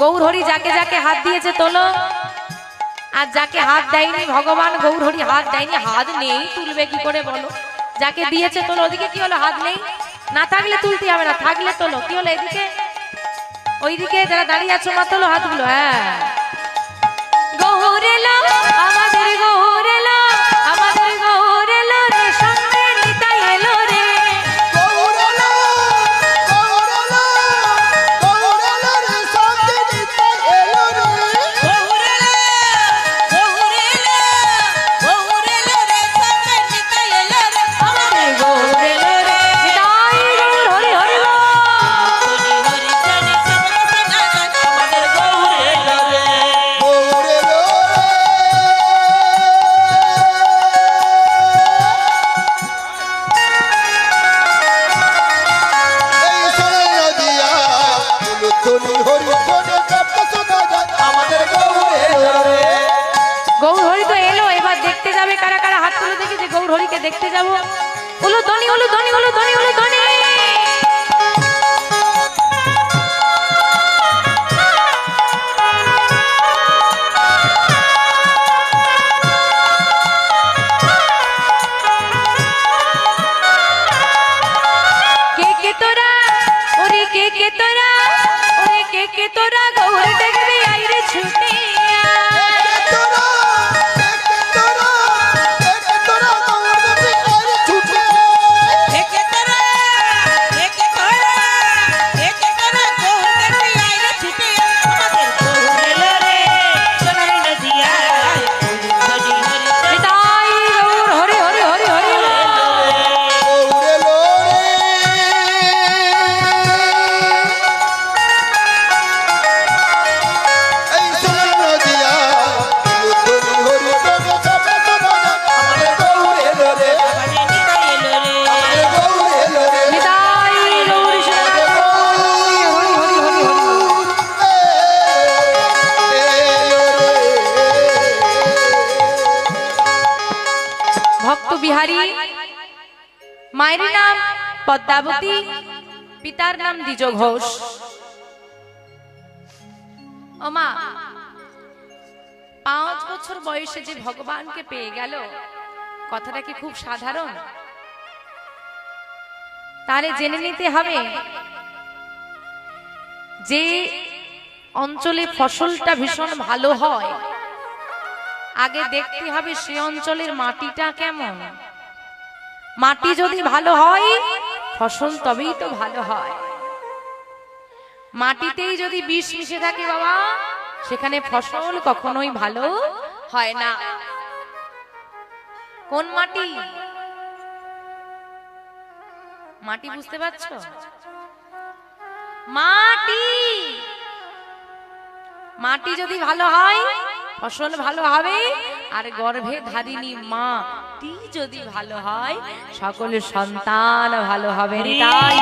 গৌরহরি যাকে যাকে হাত দিয়েছে তোলো। আর যাকে হাত দেয়নি ভগবান, গৌরহরি হাত দেয়নি, হাত নেই, তুলবে কি করে বলো? যাকে দিয়েছে তোলো, ওদিকে কি হলো? হাত নেই। না থাকলে তুলতে হবে না, থাকলে তোলো। কি হলো এদিকে? ওইদিকে যারা দাঁড়িয়ে আছো, মা তোলো হাতগুলো হ্যাঁ। গৌর এলো আমাদের গৌর বিহারী মায়ের নাম পদ্মাবতী, পিতার নাম দ্বিজ ঘোষ। ও মা, পাঁচ বছর বয়সে যে ভগবানকে পেয়ে গেল, কথাটা কি খুব সাধারণ? তারে জেনে নিতে হবে যে অঞ্চলে ফসলটা ভীষণ ভালো হয়। আগে দেখতে হবে সে অঞ্চলের মাটিটা কেমন। মাটি যদি ভালো হয়, ফসল তবেই তো ভালো হয়। মাটিতেই যদি বিষ মিশে থাকে বাবা, সেখানে ফসল কখনোই ভালো হয় না। কোন মাটি? মাটি বুঝতে পারছ? মাটি! মাটি যদি ভালো হয়, ফসল ভালো হবে আর গর্ভে ধারিনী মা টি যদি ভালো হয় সকলের সন্তান ভালো হবে তাই।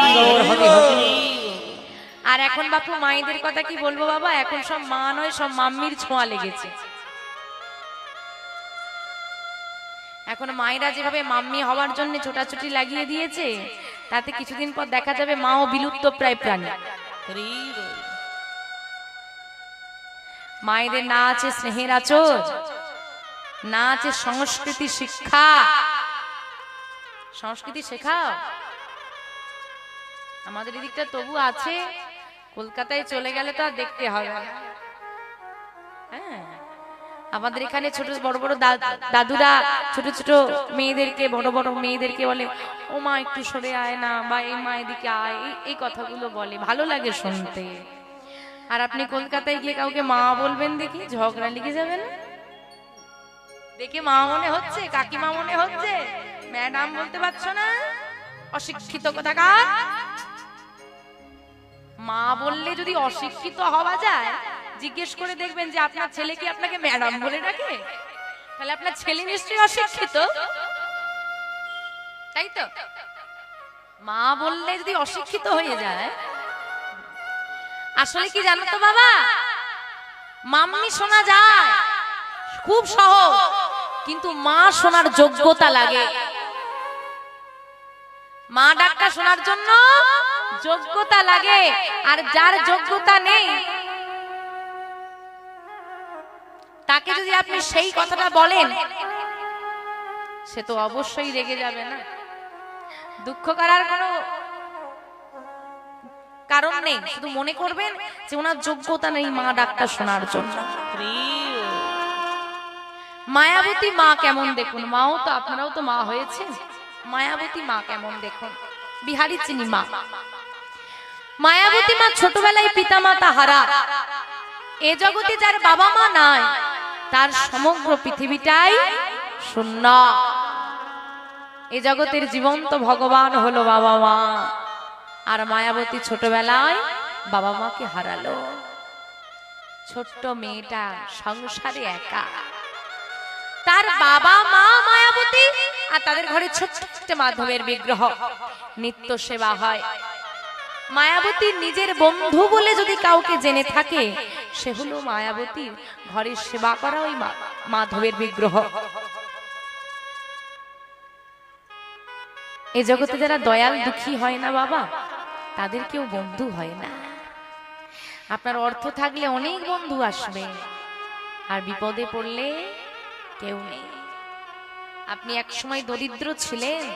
হবে হবে। আর এখন বাপু মায়েদের কথা কি বলব বাবা? এখন সব মা নয় সব মাম্মির ছোঁয়া লেগেছে। এখন মায়েরা যেভাবে মাম্মি হওয়ার জন্য ছোটাছুটি লাগিয়ে দিয়েছে তাতে কিছুদিন পর দেখা যাবে মাও বিলুপ্ত প্রায় প্রাণী। মায়েদের না আছে স্নেহের আচর না আছে সংস্কৃতি শিক্ষা। সংস্কৃতি শেখাও। আমাদের এদিকটা তবু আছে। কলকাতায় চলে গেলে তো আর দেখতে হবে। হ্যাঁ। আমাদের এখানে ছোট বড় বড় দাদুরা, ছোট ছোট মেয়েদেরকে, বড় বড় মেয়েদেরকে বলে ও মা একটু সরে আয় না বা এই মা এদিকে আয়। এই- কথাগুলো বলে। ভালো লাগে শুনতে। আর আপনি কলকাতায় গিয়ে কাউকে মা বলবেন দেখি ঝগড়া লেগে যাবে না? দেখে মা মনে হচ্ছে, কাকিমা মনে হচ্ছে? ম্যাডাম বলতে পারছ না? অশিক্ষিত কোথাকার? মা বললে যদি অশিক্ষিত হওয়া যায়, জিজ্ঞেস করে দেখবেন যে আপনার ছেলে কি আপনাকে ম্যাডাম বলে ডাকে? তাহলে আপনার ছেলে নিশ্চয়ই অশিক্ষিত। তাই তো? মা বললে যদি অশিক্ষিত হয়ে যায়, আসলে কি জানো তো বাবা? মাম্মি শোনা যায়, খুব সহজ। কিন্তু মা শোনার যোগ্যতা লাগে। মা ডাকটা শোনার জন্য যোগ্যতা লাগে, আর যার যোগ্যতা নেই, তাকে যদি আপনি সেই কথাটা বলেন, সে তো অবশ্যই রেগে যাবে না। দুঃখ করার কোনো কারণ নেই, শুধু মনে করবেন যে ওনার যোগ্যতা নেই মা ডাক্তার শোনার জন্য। মায়াবতী মা কেমন দেখুন? মাও তো আপনারাও তো মা হয়েছে মায়াবতী মা কেমন দেখুন? বিহারি চিনি মা। মায়াবতী মা ছোটবেলায় পিতা মাতা হারা এ জগতে যার বাবা মা নাই, তার সমগ্র পৃথিবীটাই শূন্য। এ জগতের জীবন্ত ভগবান হলো বাবা মা। আর মায়াবতী ছোটবেলায় বাবা মাকে হারালো। ছোট্ট মেয়েটা সংসারে একা। তার বাবা মা মায়াবতী আর তাদের ঘরে ছোট্ট মাধবের বিগ্রহ। নিত্য সেবা হয়। মায়াবতী নিজের বন্ধু বলে যদি কাউকে জেনে থাকে, সে হলো মায়াবতীর ঘরের সেবা করা ওই মাধবের বিগ্রহ। এ জগতে যারা দয়াল দুঃখী হয় না বাবা, তাদের কেউ বন্ধু হয় না। আপনার অর্থ থাকলে অনেক বন্ধু আসবে। আর বিপদে পড়লে কেউ নেই। আপনি এক সময় দরিদ্র ছিলেন।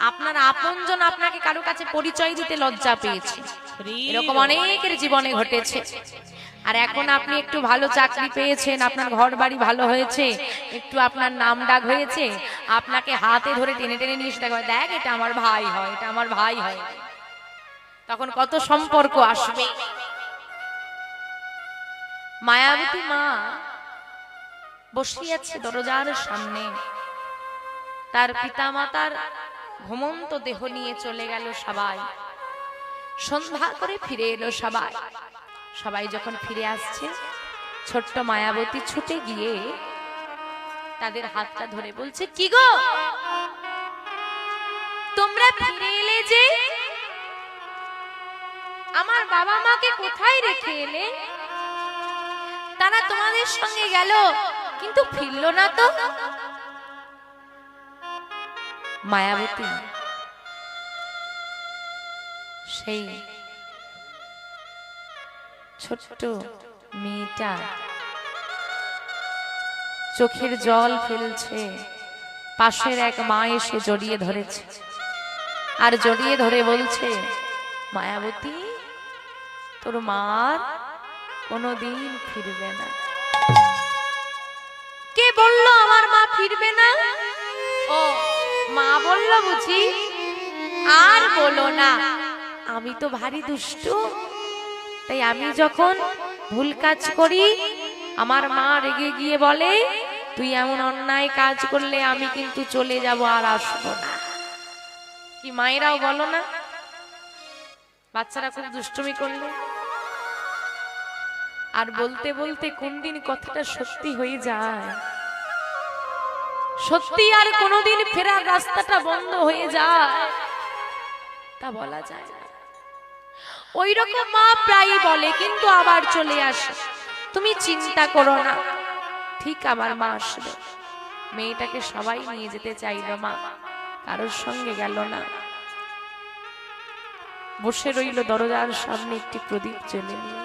আপনার আপনজন আপনাকে কারও কাছে পরিচয় দিতে লজ্জা পেয়েছে। এরকম অনেকের জীবনে ঘটেছে। আর এখন আপনি একটু ভালো চাকরি পেয়েছেন, আপনার ঘর বাড়ি ভালো হয়েছে, একটু আপনার নাম ডাক হয়েছে, আপনাকে হাতে ধরে টেনে টেনে নিয়ে দেখা, দেখ, এটা আমার ভাই হয়, এটা আমার ভাই হয়। তখন কত সম্পর্ক আসবে। মায়াবতী মা বসিয়াছে দরজার সামনে। তার পিতামাতার ঘুমন্ত দেহ নিয়ে চলে গেল সবাই। সন্ধ্যা করে ফিরে এলো সবাই। সবাই যখন ফিরে আসছে, ছোট্ট মায়াবতী ছুটে গিয়ে তাদের হাতটা ধরে বলছে, কি গো? তোমরা ফিরে এলে যে? আমার বাবা মাকে কোথায় রেখে এলে? তারা তোমাদের সঙ্গে গেল। কিন্তু ফিরল না তো? মায়াবতী, সেই ছোট্ট মেয়েটা চোখের জল ফেলছে, পাশের এক মা এসে জড়িয়ে ধরেছে। আর জড়িয়ে ধরে বলছে, মায়াবতী, তোর মার কোনোদিন ফিরবে না। ফিরবে না? ও, মা বলল, বুঝি? আর বলো না। আমি তো ভারী দুষ্টু। তাই আমি যখন ভুল কাজ করি, আমার মা রেগে গিয়ে বলে, তুই এমন অন্যায় কাজ করলে আমি কিন্তু চলে যাব আর আসব না। কি মায়েরাও বলো না? বাচ্চারা খুব দুষ্টুমি করল। আর বলতে বলতে কোন দিন কথাটা সত্যি হয়ে যায়? সত্যি আর কোনোদিন ফেরার রাস্তাটা বন্ধ হয়ে যায়। তা বলা যায় না। ওই রকম মা প্রায়ই বলে, কিন্তু আবার চলে আসে। তুমি চিন্তা করো না। ঠিক আমার মা আসবে মেয়েটাকে সবাই নিয়ে যেতে চাইলো মা। কারোর সঙ্গে গেল না। বসে রইল দরজার সামনে একটি প্রদীপ জ্বলে। নিয়ে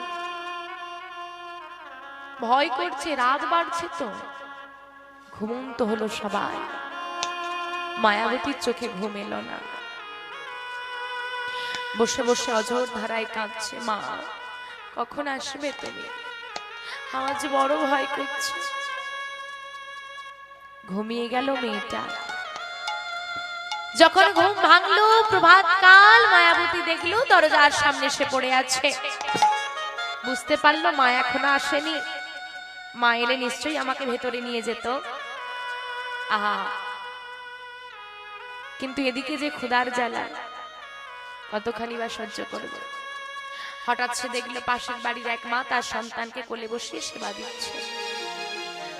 ভয় করছে, রাত বাড়ছে তো। ঘুমন্ত হলো সবাই। মায়াবতীর চোখে ঘুম এলো না। বসে বসে অঝোর ধারায় কাঁদছে মা। কখন আসবে তুমি? আমার যে বড় ভয় করছে। ঘুমিয়ে গেল মেয়েটা। যখন ঘুম ভাঙলো, প্রভাত কাল মায়াবতী দেখল, দরজার সামনে সে পড়ে আছে। বুঝতে পারল মা এখনও আসেনি। মা এলে নিশ্চয়ই আমাকে ভেতরে নিয়ে যেত। আহা। কিন্তু এদিকে যে ক্ষুধার জ্বালা, কতখানি বা সহ্য করবে। হঠাৎ সে দেখল পাশের বাড়ির এক মা তার সন্তানকে কোলে বসিয়ে সেবা দিচ্ছে।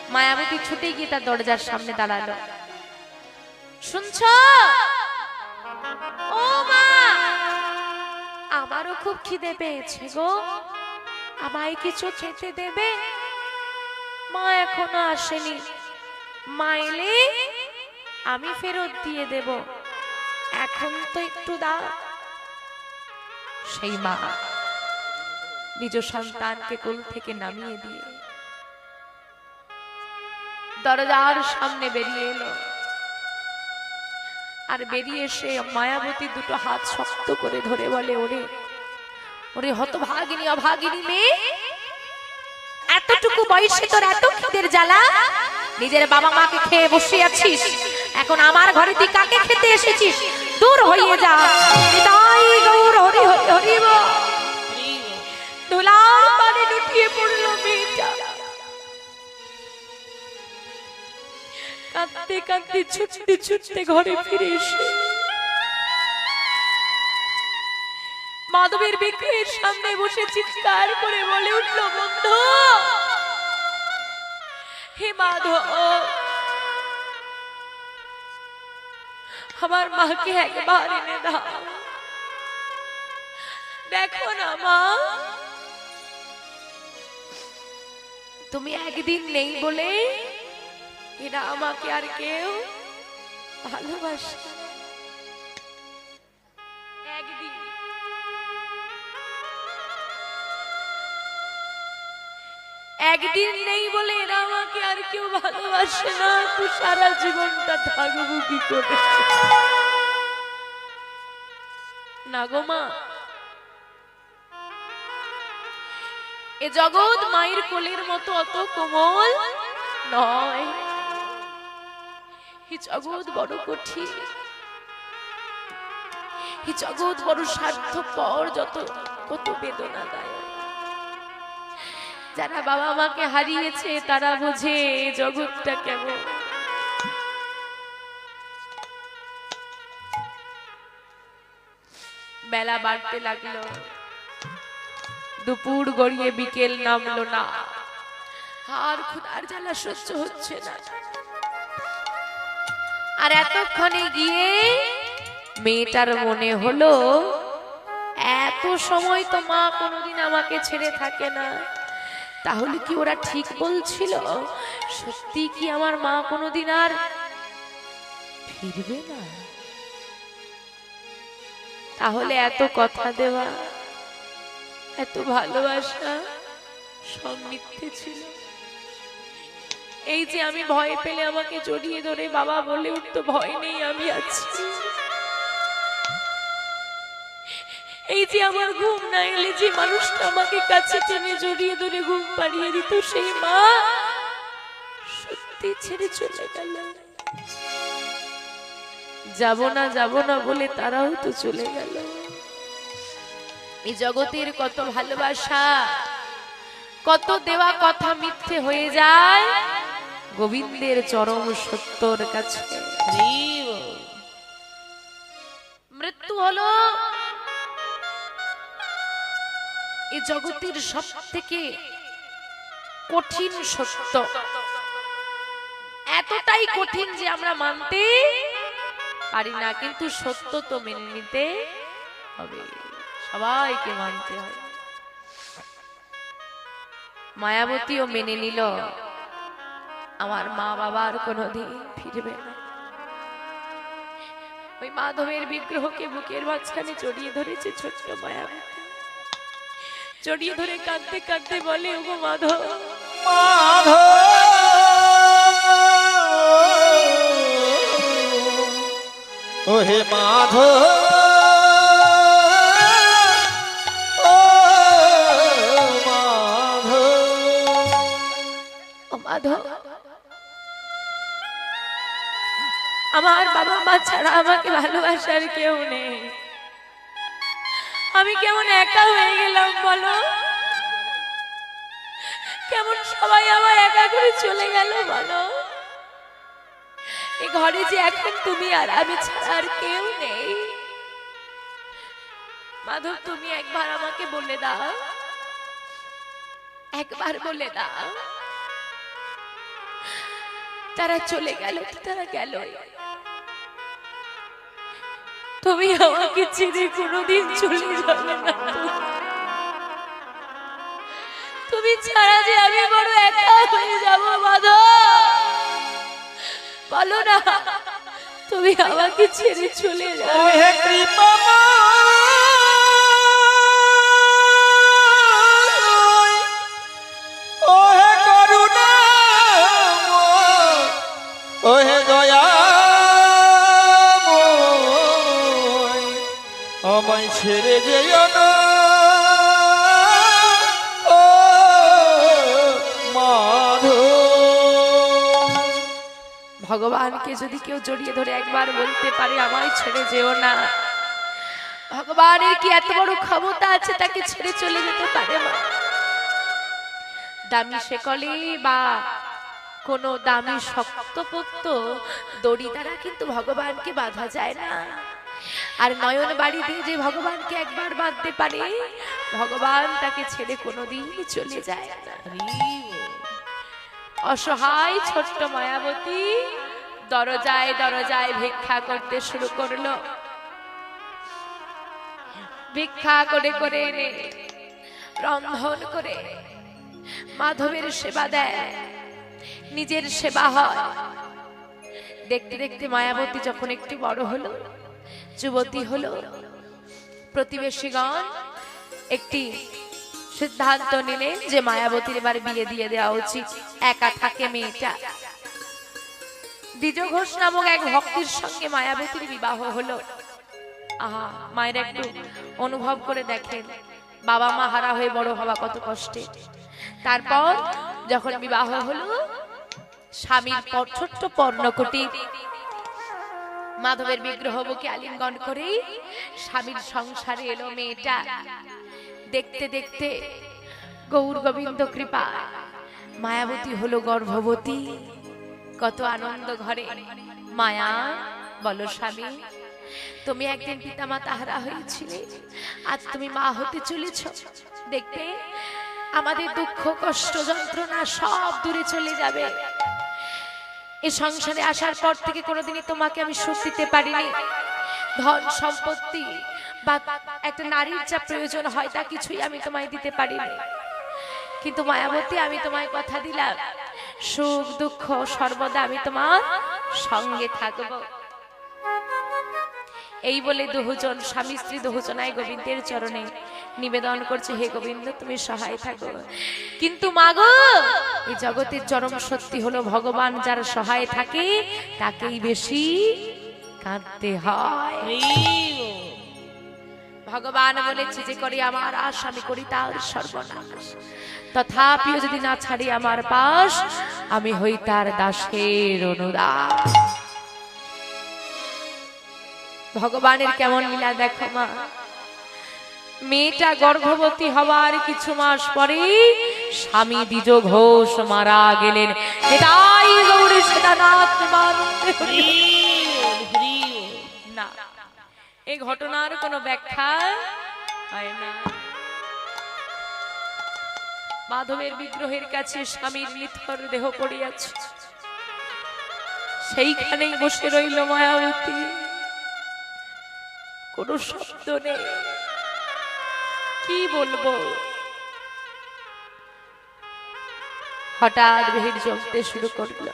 মায়াবতী ছুটে গিয়ে তার দরজার সামনে দাঁড়াল। শুনছ? ও মা! আমারও খুব খিদে পেয়েছে গো। আমায় কিছু খেতে দেবে? মা এখনও আসেনি। মা এলে আমি ফেরত দিয়ে দেব। এখন তো একটু দাও। সেই মা নিজ সন্তানকে কোল থেকে নামিয়ে দিয়ে দরজার সামনে বেরিয়ে এলো। আর বেরিয়ে এসে মায়াবতী দুটো হাত শক্ত করে ধরে বলে, ওরে ওরে হতভাগিনী, অভাগিনী মেয়ে, এতটুকু বয়সে তোর এত খিদের জ্বালা? নিজের বাবা মাকে খেয়ে বসে আছিস এখন আমার ঘরে তুই কাকে খেতে এসেছিস? দূর হয়ে যা। নিতাই গৌর হরি হরি। ধুলার পানে লুটিয়ে পড়ল মেয়েটা। কাঁদতে কাঁদতে ছুটতে ছুটতে ঘরে ফিরে এসে মাধবের বিক্রির সামনে বসে চিৎকার করে বলে উঠল, বন্ধু হে মাধব আমার মাকে একবার এনে দাও দেখো না মা তুমি একদিন নেই বলে এরা আমাকে আর কেউ ভালোবাসে একদিন নেই বলে এরা আমাকে আর কেউ ভালোবাসে না। তো সারা জীবনটা থাকব কি করে? না গো মা। এ জগৎ মায়ের কোলের মতো অত কোমল নয়। জগৎ বড় কঠিন। জগৎ বড় স্বার্থপর যত কত বেদনা দেয় যারা বাবা মাকে হারিয়েছে, তারা বোঝে জগৎটা কেমন। বেলা বাড়তে লাগল। দুপুর গড়িয়ে বিকেল নামলো না। আর ক্ষুধার জ্বালা সহ্য হচ্ছে না। আর এতক্ষণে গিয়ে মেয়েটার মনে হলো, এত সময় তো মা কোনোদিন আমাকে ছেড়ে থাকে না। তাহলে কি ওরা ঠিক বলছিল? সত্যি কি আমার মা কোনোদিন আর ফিরবে না? তাহলে এত কথা দেওয়া, এত ভালোবাসা সব মিথ্যে ছিল। এই যে আমি ভয় পেলে আমাকে জড়িয়ে ধরে বাবা বলে উঠতো, ভয় নেই, আমি আছি। এই যে আমার ঘুম না এলে যে মানুষটা আমাকে কাছে টেনে জড়িয়ে ধরে ঘুম পাড়িয়ে দিত, সেই মা সত্যি ছেড়ে চলে গেল। যাব না যাব না বলে তারাও তো চলে গেল। এই জগতের কত ভালোবাসা, কত দেওয়া কথা মিথ্যে হয়ে যায়, গোবিন্দের চরম সত্যর কাছে। মৃত্যু হলো এই জগতের সব থেকে কঠিন সত্য। এতটাই কঠিন যে আমরা মানতে পারি না কিন্তু সত্য তো মেনে নিতে হবে। সবাইকে মানতে হবে। মায়াবতীও মেনে নিল। আমার মা বাবার কোনোদিন ফিরবে না। ওই মাধবের বিগ্রহকে বুকের মাঝখানে জড়িয়ে ধরেছে ছোট্ট মায়াবতী। জড়িয়ে ধরে কাঁদতে কাঁদতে বলে ওগো মাধব মাধব। ও হে মাধব আমার বাবা মা ছাড়া আমাকে ভালোবাসার কেউ নেই। আমি কেমন একা হয়ে গেলাম, বলো? কেমন সবাই আমার একা করে চলে গেল, বলো? এই ঘরে যে এখন তুমি আর আমি আর কেউ নেই। মাধব, তুমি একবার আমাকে বলে দাও। একবার বলে দাও। তারা চলে গেল তারা গেল তুমি আমাকে ছেড়ে কোনোদিন চলে যাবে না। তুমি ছাড়া যে আমি বড় একা হয়ে যাব মাধব বলো না, তুমি আমাকে ছেড়ে চলে যাবে। হে কৃপা ও হে করুণা ছেড়ে যেও না। ভগবানকে যদি কেউ জড়িয়ে ধরে একবার বলতে পারে, আমায় ছেড়ে যেও না। ভগবানের কি এত বড় ক্ষমতা আছে তাকে ছেড়ে চলে যেতে পারে মা? দামি শেকলে বা কোনো দামি শক্ত শক্তপোক্ত দড়ি দ্বারা কিন্তু ভগবানকে বাঁধা যায় না। আর নয়ন বাড়ি দিয়ে যে ভগবানকে একবার বাঁধতে পারে, ভগবান তাকে ছেড়ে কোনোদিন চলে যায় না। অসহায় ছোট্ট মায়াবতী দরজায় দরজায় ভিক্ষা করতে শুরু করল। ভিক্ষা করে করে এনে রন্ধন করে মাধবের সেবা দেয়, নিজের সেবা হয়। দেখতে দেখতে মায়াবতী যখন একটু বড় হলো যুবতী হলো। প্রতিবেশীগণ, একটি সিদ্ধান্ত নিলেন যে মায়াবতীর এবার বিয়ে দিয়ে দেওয়া উচিত। একা থাকে মেয়েটা। দ্বিজ ঘোষ নামক এক ভক্তির সঙ্গে মায়াবতীর বিবাহ হলো। আহা, মায়ের একটু অনুভব করে দেখেন। বাবা মা হারা হয়ে বড় হওয়া কত কষ্টে। তারপর যখন বিবাহ হলো, স্বামীর ছোট্ট পর্ণকুটি মাধবের বিগ্রহ বুকে আলিঙ্গন করে স্বামীর সংসারে এলো মেয়েটা। দেখতে দেখতে গৌর গোবিন্দ কৃপা মায়াবতী হলো গর্ভবতী। কত আনন্দ ঘরে। মায়া, বলো স্বামী, তুমি একদিন পিতামাতা হারা হয়েছিলে আজ তুমি মা হতে চলেছ। দেখবে, আমাদের দুঃখ, কষ্ট, যন্ত্রণা সব দূরে চলে যাবে। এই সংসারে আসার পর থেকে কোনোদিনই তোমাকে আমি সুখ দিতে পারিনি। ধন সম্পত্তি বা একটা নারীর যা প্রয়োজন হয় তা কিছুই আমি তোমায় দিতে পারিনি। কিন্তু মায়াবতী, আমি তোমায় কথা দিলাম, সুখ, দুঃখ, সর্বদা আমি তোমার সঙ্গে থাকব। এই বলে দুজন স্বামী স্ত্রী দুজনায় গোবিন্দের চরণে নিবেদন করছে, হে গোবিন্দ, তুমি সহায় থাকো। কিন্তু মাগো এই জগতের চরম সত্যি হলো ভগবান যার সহায় থাকে, তাকেই বেশি কাঁদতে হয়। ভগবান বলেছে, যে করি আমার আশ, আমি করি তার সর্বনাশ। তথাপিও যদি না ছাড়ি আমার পাশ, আমি হই তার দাসের অনুরাগ ভগবানের কেমন লীলা দেখো মা। মেয়েটা গর্ভবতী হওয়ার কিছু মাস পরে স্বামী দ্বিজ ঘোষ মারা গেলেন। এই ঘটনার কোনো ব্যাখ্যা হয় না। মাধবের বিগ্রহের কাছে স্বামীর নিথর দেহ পড়িয়াছে। সেইখানেই বসে রইল মায়াবতী। কোনো শব্দ নেই। কি বলব? হঠাৎ ভিড় জমতে শুরু করল।